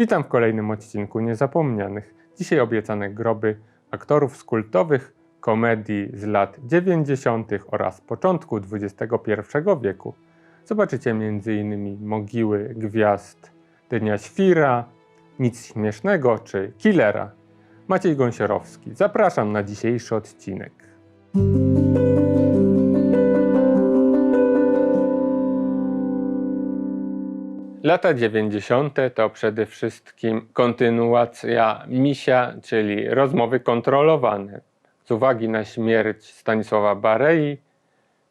Witam w kolejnym odcinku Niezapomnianych. Dzisiaj obiecane groby aktorów z kultowych komedii z lat 90. oraz początku XXI wieku. Zobaczycie m.in. mogiły gwiazd Dnia Świra, Nic Śmiesznego czy Killera. Maciej Gąsiorowski. Zapraszam na dzisiejszy odcinek. Lata 90. to przede wszystkim kontynuacja Misia, czyli rozmowy kontrolowane. Z uwagi na śmierć Stanisława Barei,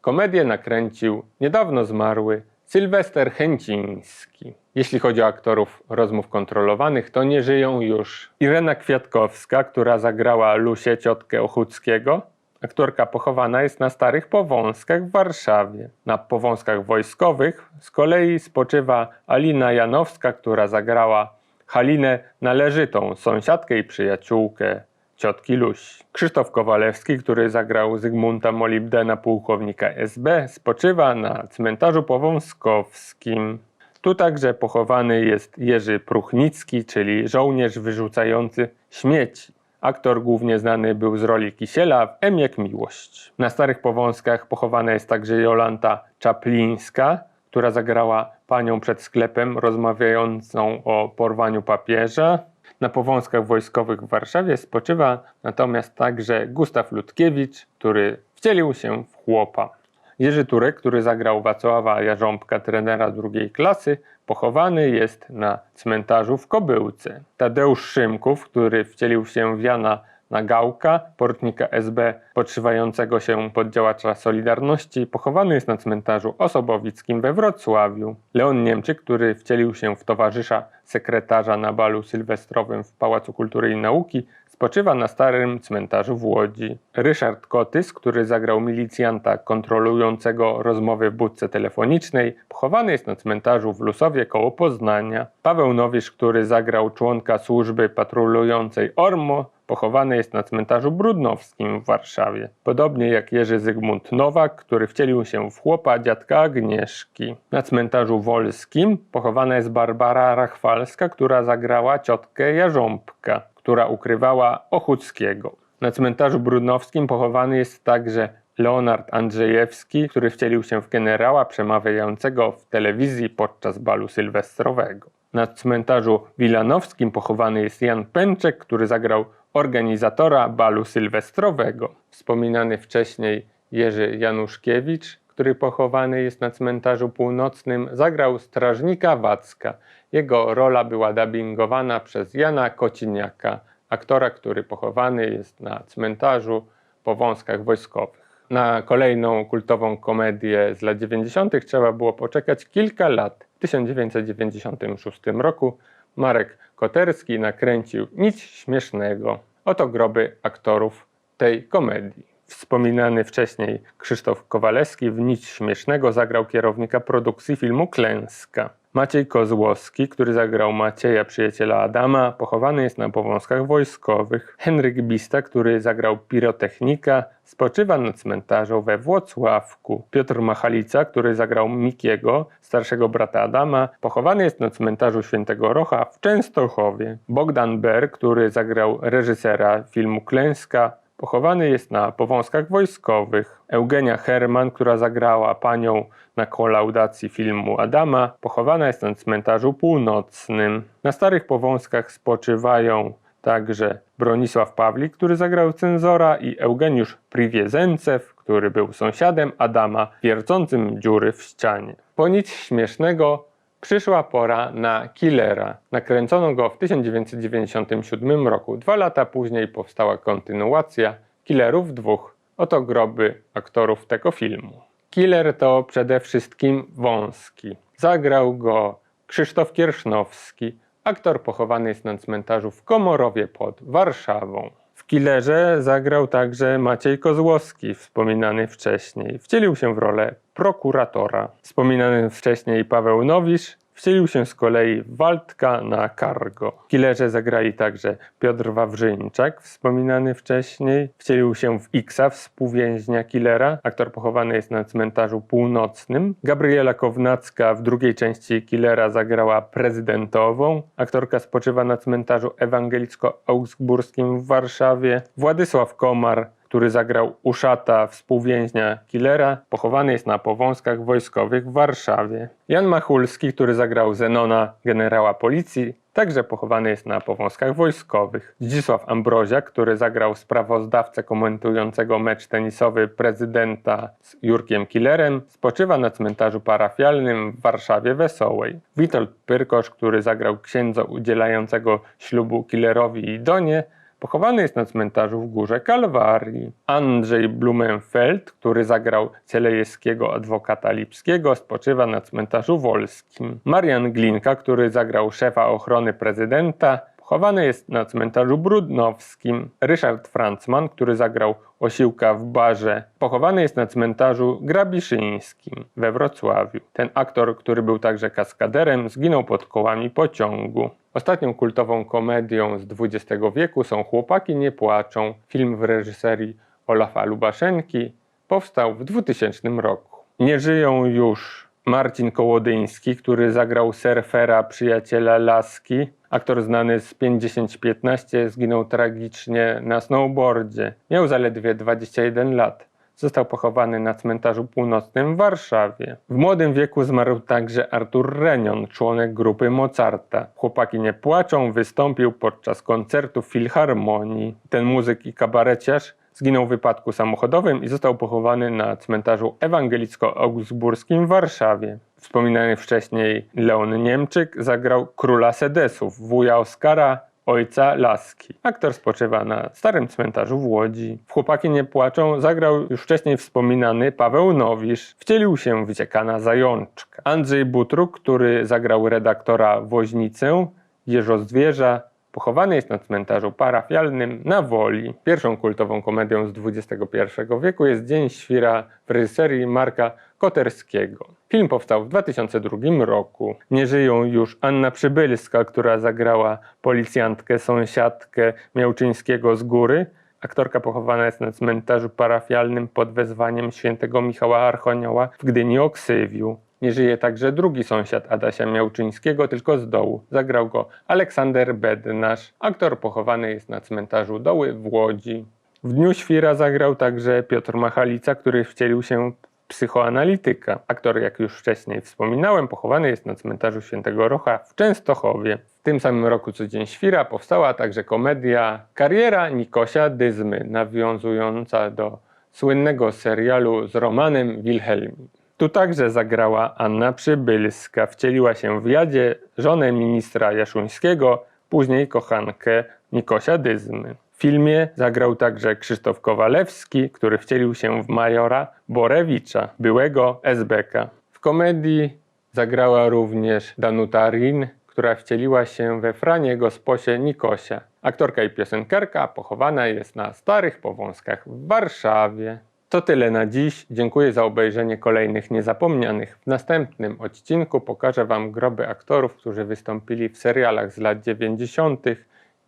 komedię nakręcił niedawno zmarły Sylwester Chęciński. Jeśli chodzi o aktorów rozmów kontrolowanych, to nie żyją już Irena Kwiatkowska, która zagrała Lusię, ciotkę Ochuckiego. Aktorka pochowana jest na Starych Powązkach w Warszawie. Na Powązkach Wojskowych z kolei spoczywa Alina Janowska, która zagrała Halinę Należytą, sąsiadkę i przyjaciółkę ciotki Lusi. Krzysztof Kowalewski, który zagrał Zygmunta Molibdena, pułkownika SB, spoczywa na cmentarzu powązkowskim. Tu także pochowany jest Jerzy Pruchnicki, czyli żołnierz wyrzucający śmieci. Aktor głównie znany był z roli Kisiela w M jak Miłość. Na Starych Powązkach pochowana jest także Jolanta Czaplińska, która zagrała panią przed sklepem rozmawiającą o porwaniu papieża. Na Powązkach Wojskowych w Warszawie spoczywa natomiast także Gustaw Ludkiewicz, który wcielił się w chłopa. Jerzy Turek, który zagrał Wacława Jarząbka, trenera drugiej klasy, pochowany jest na cmentarzu w Kobyłce. Tadeusz Szymków, który wcielił się w Jana Nagałka, portnika SB podszywającego się pod działacza Solidarności, pochowany jest na cmentarzu osobowickim we Wrocławiu. Leon Niemczyk, który wcielił się w towarzysza sekretarza na balu sylwestrowym w Pałacu Kultury i Nauki, spoczywa na starym cmentarzu w Łodzi. Ryszard Kotys, który zagrał milicjanta kontrolującego rozmowy w budce telefonicznej, pochowany jest na cmentarzu w Lusowie koło Poznania. Paweł Nowisz, który zagrał członka służby patrolującej ORMO, pochowany jest na cmentarzu brudnowskim w Warszawie. Podobnie jak Jerzy Zygmunt Nowak, który wcielił się w chłopa dziadka Agnieszki. Na cmentarzu wolskim pochowana jest Barbara Rachwalska, która zagrała ciotkę Jarząbka, która ukrywała Ochuckiego. Na cmentarzu brudnowskim pochowany jest także Leonard Andrzejewski, który wcielił się w generała przemawiającego w telewizji podczas balu sylwestrowego. Na cmentarzu wilanowskim pochowany jest Jan Pęczek, który zagrał organizatora balu sylwestrowego. Wspominany wcześniej Jerzy Januszkiewicz, który pochowany jest na cmentarzu północnym, zagrał strażnika Wacka. Jego rola była dubbingowana przez Jana Kociniaka, aktora, który pochowany jest na cmentarzu po wąskach wojskowych. Na kolejną kultową komedię z lat 90. trzeba było poczekać kilka lat. W 1996 roku Marek Koterski nakręcił Nic śmiesznego. Oto groby aktorów tej komedii. Wspominany wcześniej Krzysztof Kowalewski w Nic śmiesznego zagrał kierownika produkcji filmu Klęska. Maciej Kozłowski, który zagrał Macieja, przyjaciela Adama, pochowany jest na powązkach wojskowych. Henryk Bista, który zagrał pirotechnika, spoczywa na cmentarzu we Włocławku. Piotr Machalica, który zagrał Mikiego, starszego brata Adama, pochowany jest na cmentarzu Świętego Rocha w Częstochowie. Bogdan Ber, który zagrał reżysera filmu Klęska, Pochowany jest na powązkach wojskowych. Eugenia Herman, która zagrała panią na kolaudacji filmu Adama, pochowana jest na cmentarzu północnym. Na starych powązkach spoczywają także Bronisław Pawlik, który zagrał cenzora i Eugeniusz Priwiezencew, który był sąsiadem Adama, wiercącym dziury w ścianie. Po nic śmiesznego Przyszła pora na Killera. Nakręcono go w 1997 roku. Dwa lata później powstała kontynuacja Killerów dwóch. Oto groby aktorów tego filmu. Killer to przede wszystkim wąski. Zagrał go Krzysztof Kiersznowski. Aktor pochowany jest na cmentarzu w Komorowie pod Warszawą. W Killerze zagrał także Maciej Kozłowski, wspominany wcześniej. Wcielił się w rolę prokuratora. Wspominany wcześniej Paweł Nowisz wcielił się z kolei Waldka na Cargo. Killerze zagrali także Piotr Wawrzyńczak, wspominany wcześniej. Wcielił się w Xa, współwięźnia Killera. Aktor pochowany jest na cmentarzu północnym. Gabriela Kownacka w drugiej części Killera zagrała prezydentową. Aktorka spoczywa na cmentarzu ewangelicko-augsburskim w Warszawie. Władysław Komar który zagrał Uszata, współwięźnia Killera, pochowany jest na Powązkach Wojskowych w Warszawie. Jan Machulski, który zagrał Zenona, generała policji, także pochowany jest na Powązkach Wojskowych. Zdzisław Ambroziak, który zagrał sprawozdawcę komentującego mecz tenisowy prezydenta z Jurkiem Killerem, spoczywa na cmentarzu parafialnym w Warszawie Wesołej. Witold Pyrkosz, który zagrał księdza udzielającego ślubu Killerowi i Donie, Pochowany jest na cmentarzu w Górze Kalwarii. Andrzej Blumenfeld, który zagrał celejewskiego adwokata Lipskiego, spoczywa na cmentarzu wolskim. Marian Glinka, który zagrał szefa ochrony prezydenta, pochowany jest na cmentarzu brudnowskim. Ryszard Francman, który zagrał osiłka w barze, pochowany jest na cmentarzu grabiszyńskim we Wrocławiu. Ten aktor, który był także kaskaderem, zginął pod kołami pociągu. Ostatnią kultową komedią z XX wieku są Chłopaki nie płaczą. Film w reżyserii Olafa Lubaszenki powstał w 2000 roku. Nie żyją już Marcin Kołodyński, który zagrał surfera przyjaciela Laski. Aktor znany z 5015 zginął tragicznie na snowboardzie. Miał zaledwie 21 lat. Został pochowany na cmentarzu północnym w Warszawie. W młodym wieku zmarł także Artur Renion, członek grupy Mozarta. Chłopaki nie płaczą wystąpił podczas koncertu w Filharmonii. Ten muzyk i kabareciarz zginął w wypadku samochodowym i został pochowany na cmentarzu ewangelicko-augsburskim w Warszawie. Wspominany wcześniej Leon Niemczyk zagrał króla Sedesów, wuja Oskara, ojca Laski. Aktor spoczywa na starym cmentarzu w Łodzi. W Chłopaki nie płaczą zagrał już wcześniej wspominany Paweł Nowisz. Wcielił się w dziekana Zajączka. Andrzej Butruk, który zagrał redaktora Woźnicę, Jeżozwierza, Pochowany jest na cmentarzu parafialnym na Woli. Pierwszą kultową komedią z XXI wieku jest Dzień Świra w reżyserii Marka Koterskiego. Film powstał w 2002 roku. Nie żyją już Anna Przybylska, która zagrała policjantkę, sąsiadkę Miałczyńskiego z góry. Aktorka pochowana jest na cmentarzu parafialnym pod wezwaniem świętego Michała Archonioła w Gdyni Oksywiu. Nie żyje także drugi sąsiad Adasia Miałczyńskiego, tylko z dołu. Zagrał go Aleksander Bednarz. Aktor pochowany jest na cmentarzu Doły w Łodzi. W Dniu Świra zagrał także Piotr Machalica, który wcielił się psychoanalityka. Aktor, jak już wcześniej wspominałem, pochowany jest na cmentarzu Świętego Rocha w Częstochowie. W tym samym roku co Dzień Świra powstała także komedia Kariera Nikosia Dyzmy, nawiązująca do słynnego serialu z Romanem Wilhelmim. Tu także zagrała Anna Przybylska. Wcieliła się w Jadzie żonę ministra Jaszuńskiego, później kochankę Nikosia Dyzmy. W filmie zagrał także Krzysztof Kowalewski, który wcielił się w majora Borewicza, byłego SBK. W komedii zagrała również Danuta Rin, która wcieliła się we Franiego sposie Nikosia. Aktorka i piosenkarka pochowana jest na Starych Powązkach w Warszawie. To tyle na dziś. Dziękuję za obejrzenie kolejnych niezapomnianych. W następnym odcinku pokażę Wam groby aktorów, którzy wystąpili w serialach z lat 90.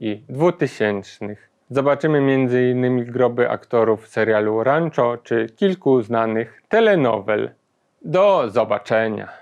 i 2000. Zobaczymy m.in. groby aktorów serialu Rancho czy kilku znanych telenowel. Do zobaczenia!